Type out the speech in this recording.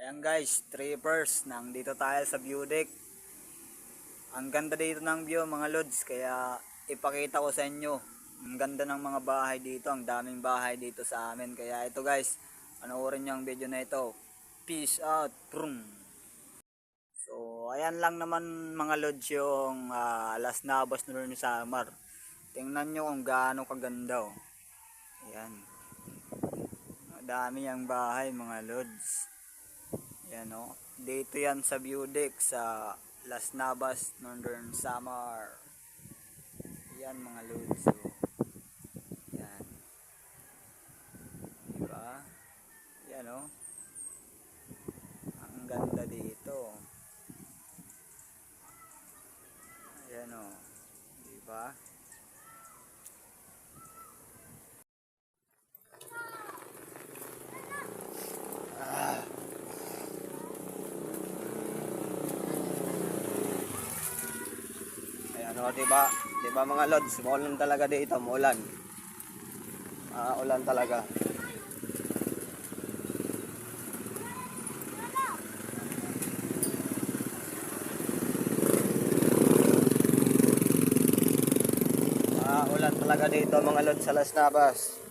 Ayan guys, trippers, nandito tayo sa view deck. Ang ganda dito ng view mga lods, kaya ipakita ko sa inyo. Ang ganda ng mga bahay dito, ang daming bahay dito sa amin. Kaya ito guys, panoorin nyo ang video na ito. Peace out, prum. So, ayan lang naman mga lods yung ah, Las Navas na rin sa Samar. Tingnan nyo kung gaano kaganda oh. Ayan. Madami ang bahay mga lods. Yan o. Dito yan sa deck sa Las Navas, Northern Samar. Yan mga lods. So, yan. Diba? Yan o. Ang ganda dito. Ayan o. Diba? Ayan o, diba? Diba mga lods, maulan talaga dito, maulan. Ah, ulan talaga. Ah, ulan talaga dito mga lods sa Las Navas.